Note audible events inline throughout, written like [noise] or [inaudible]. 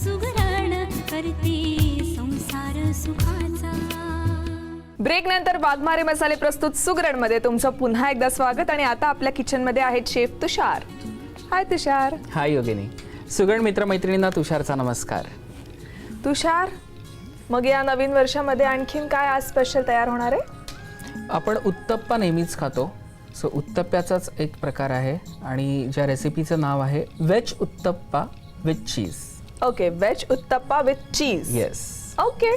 सुगरण करते संसार सुखाचा. ब्रेक नंतर वाघमारे मसाले प्रस्तुत सुगरणमध्ये तुमचं पुन्हा एकदा स्वागत आणि आता आपल्या किचनमध्ये आहेत शेफ तुषार. हाय तुषार. हाय योगिनी. सुगण मित्रमैत्रिणींना तुषारचा नमस्कार. तुषार मग या नवीन वर्षामध्ये आणखीन काय आज स्पेशल तयार होणार आहे? आपण उत्तप्पा नेहमीच खातो. सो उत्तप्प्याचाच एक प्रकार आहे आणि ज्या रेसिपीचं नाव आहे veg uttapam with cheese okay veg uttapam with cheese yes okay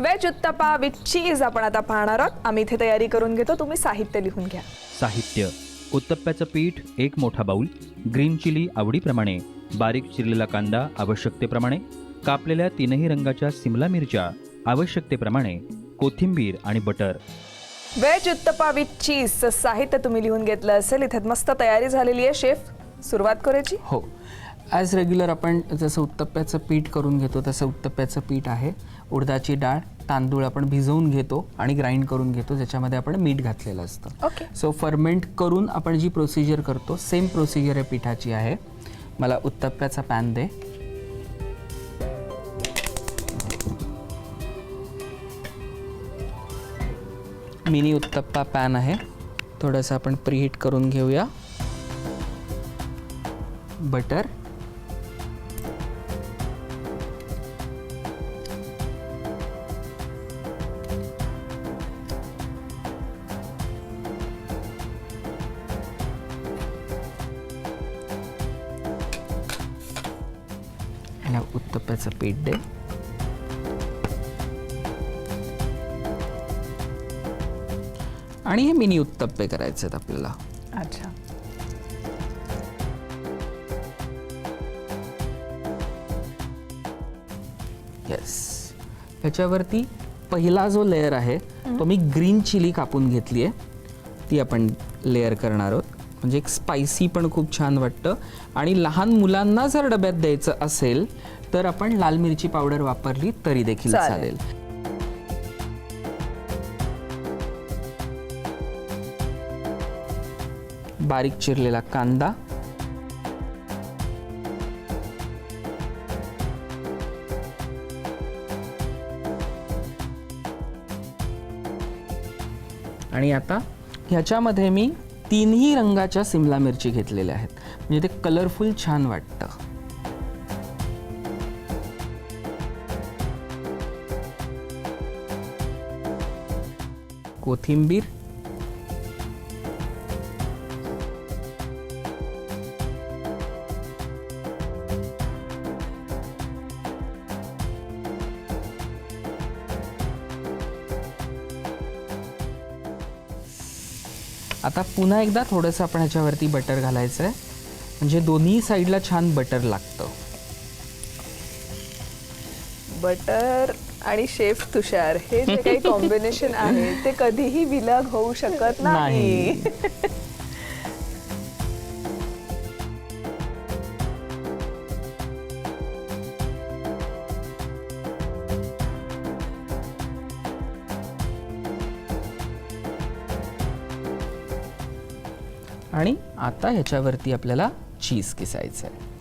veg uttapam with cheese आपण आता पाहणार आहोत. आम्ही इथे तयारी करून घेतो. तुम्ही साहित्य लिहून घ्या. साहित्य. उत्तप्प्याचं पीठ एक मोठा बाऊल ग्रीन चिली आवडीप्रमाणे बारीक चिरलेला कांदा आवश्यकतेप्रमाणे कापलेल्या तीनही रंगाच्या सिमला मिरच्या आवश्यकतेप्रमाणे कोथिंबीर आणि बटर. व्हेज उत्तप्पा विथ चीजचं साहित्य तुम्ही लिहून घेतलं असेल. इथे मस्त तयारी झालेली आहे शेफ. सुरुवात करायची. हो. ॲज रेग्युलर आपण जसं उत्तप्प्याचं पीठ करून घेतो तसं उत्तप्प्याचं पीठ आहे. उडदाची डाळ तांदूळ आपण भिजवून घेतो आणि ग्राइंड करून घेतो ज्याच्यामध्ये आपण मीठ घातलेलं असतं. ओके सो फर्मेंट करून आपण जी प्रोसिजर करतो सेम प्रोसिजर आहे पिठाची आहे. मला उत्तप्प्याचा पॅन दे. मिनी उत्तप्पा पॅन आहे. थोडंसं आपण प्रीहीट करून घेऊया. बटर आणि उत्तप्प्याचं पीठ दे. आणि हे मिनी उत्तप्पे करायचे आहेत आपल्याला. अच्छा. येस ह्याच्यावरती पहिला जो लेअर आहे तो मी ग्रीन चिली कापून घेतली आहे ती आपण लेअर करणार आहोत. म्हणजे एक स्पायसी पण खूप छान वाटतं. आणि लहान मुलांना जर डब्यात द्यायचं असेल तर आपण लाल मिरची पावडर वापरली तरी देखील चालेल. बारीक चिरलेला कांदा. आणि आता ह्याच्यामध्ये मी तीनही रंगाच्या सिमला मिरची घेतलेल्या आहेत. म्हणजे ते कलरफुल छान वाटतं. कोथिंबीर आता पुन्हा एकदा थोडंसं आपण ह्याच्यावरती बटर घालायचं आहे म्हणजे दोन्ही साईडला छान बटर लागतं. बटर आणि शेफ तुषार हे जे काही [laughs] कॉम्बिनेशन आहे ते कधीही विलग होऊ शकत नाही. [laughs] आणि आता ह्याच्यावरती आपल्याला चीज किसायचं आहे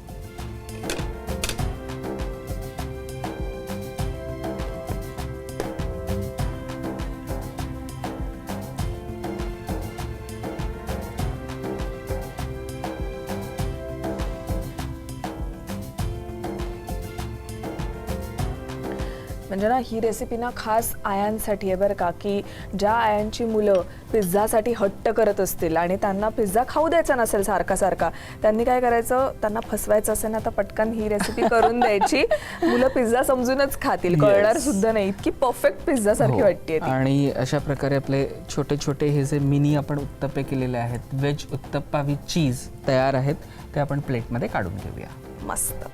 म्हणजे ना ही रेसिपी ना खास आयांसाठी आहे बरं का की ज्या आयांची मुलं पिझ्झासाठी हट्ट करत असतील आणि त्यांना पिझ्झा खाऊ द्यायचा नसेल सारखा सारखा त्यांनी काय करायचं? त्यांना फसवायचं असेल ना तर पटकन ही रेसिपी [laughs] करून द्यायची. मुलं पिझ्झा समजूनच खातील. कळणार. सुद्धा नाही. इतकी परफेक्ट पिझ्झा सारखी हो. वाटते आणि अशा प्रकारे आपले छोटे छोटे हे जे मिनी आपण उत्तप्पे केलेले आहेत व्हेज उत्तप्पा विथ चीज तयार आहेत ते आपण प्लेटमध्ये काढून घेऊया. मस्त.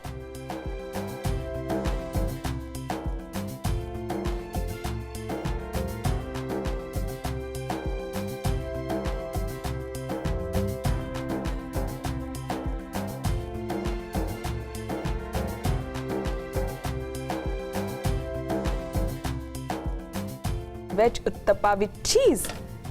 Veg uttapam with cheese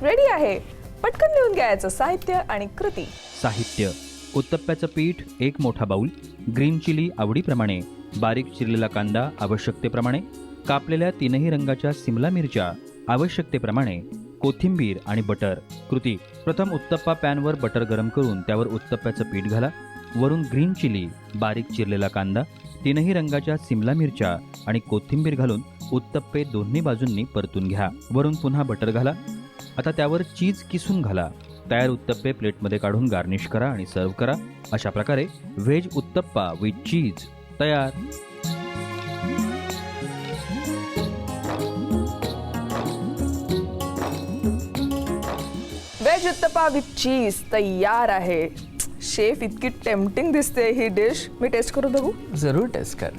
ready आहे. पटकन लिहून घ्यायचं साहित्य आणि कृती. साहित्य. उत्तप्प्याचं पीठ एक मोठा बाऊल ग्रीन चिली आवडीप्रमाणे बारीक चिरलेला कांदा आवश्यकतेप्रमाणे कापलेल्या तीनही रंगाच्या सिमला मिरच्या आवश्यकतेप्रमाणे कोथिंबीर आणि बटर. कृती. प्रथम उत्तप्पा पॅनवर बटर गरम करून त्यावर उत्तप्प्याचं पीठ घाला. वरून ग्रीन चिली बारीक चिरलेला कांदा तीनही रंगाच्या सिमला मिरच्या आणि कोथिंबीर घालून उत्तप्पे दोन्ही बाजूंनी परतून घ्या. वरून पुन्हा बटर घाला. आता त्यावर चीज किसून घाला. तयार उत्तप्पे प्लेटमध्ये काढून गार्निश करा आणि सर्व करा. अशा प्रकारे व्हेज उत्तप्पा विथ चीज तयार. वेज उत्तपा विथ चीज तयार आहे. शेफ इतकी टेम्पटिंग दिसते ही डिश मी टेस्ट करू बघू? जरूर टेस्ट कर.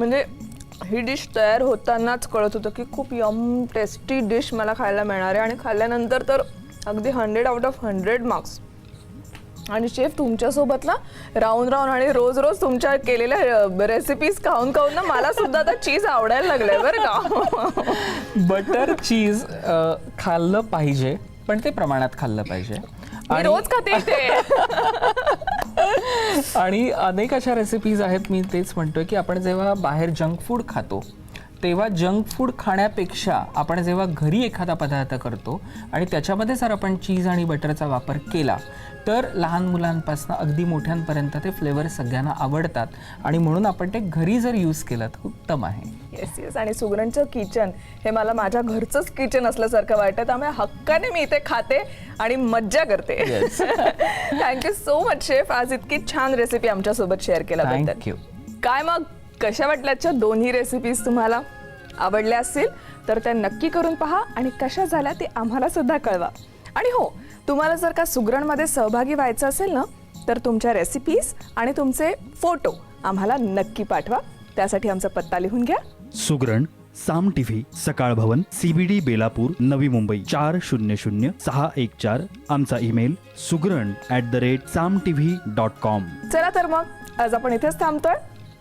म्हणजे ही डिश तयार होतानाच कळत होतं की खूप यम टेस्टी डिश मला खायला मिळणार आहे. आणि खाल्ल्यानंतर तर अगदी hundred out of hundred marks आणि शेफ तुमच्यासोबत ना राहून राहून आणि रोज रोज तुमच्या केलेल्या रेसिपीज खाऊन खाऊन ना मला सुद्धा आता चीज आवडायला लागलंय बरं का? बटर चीज अ, खाल्लं पाहिजे पण ते प्रमाणात खाल्लं पाहिजे. मी रोज खाते ते [laughs] आणि अनेक अशा रेसिपीज आहेत मी तेच म्हणतोय की आपण जेव्हा बाहेर जंक फूड खातो तेव्हा जंक फूड खाण्यापेक्षा आपण जेव्हा घरी एखादा पदार्थ करतो आणि त्याच्यामध्ये जर आपण चीज आणि बटरचा वापर केला तर लहान मुलांपासून अगदी मोठ्यांपर्यंत ते फ्लेवर सगळ्यांना आवडतात. आणि म्हणून आपण ते घरी जर यूज केलं तर उत्तम आहे. येस येस आणि सुगरणचं किचन हे मला माझ्या घरचंच किचन असल्यासारखं वाटतं. त्यामुळे हक्काने मी इथे खाते आणि मज्जा करते. थँक्यू सो मच शेफ आज इतकी छान रेसिपी आमच्यासोबत शेअर केल्याबद्दल. काय मग? कशा वाटल्याच्या दोन्ही रेसिपीज तुम्हाला आवडल्या असतील तर त्या नक्की करून पहा आणि कशा झाल्या ते आम्हाला सुद्धा कळवा. आणि हो तुम्हाला जर का सुगरणमध्ये सहभागी व्हायचं असेल ना तर तुमच्या रेसिपीज आणि तुमचे फोटो आम्हाला नक्की पाठवा. त्यासाठी आमचा पत्ता लिहून घ्या. सुग्रण साम टीव्ही सकाळ भवन सीबीडी बेलापूर नवी मुंबई चार शून्य शून्य सहा एक चार आमचा email Sugran at the rate Saam TV dot com चला तर मग आज आपण इथेच थांबतोय.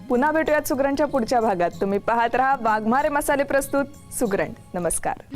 पुन्हा भेटूयात सुगरणच्या पुढच्या भागात. तुम्ही पाहत राहा वाघमारे मसाले प्रस्तुत सुगरण. नमस्कार.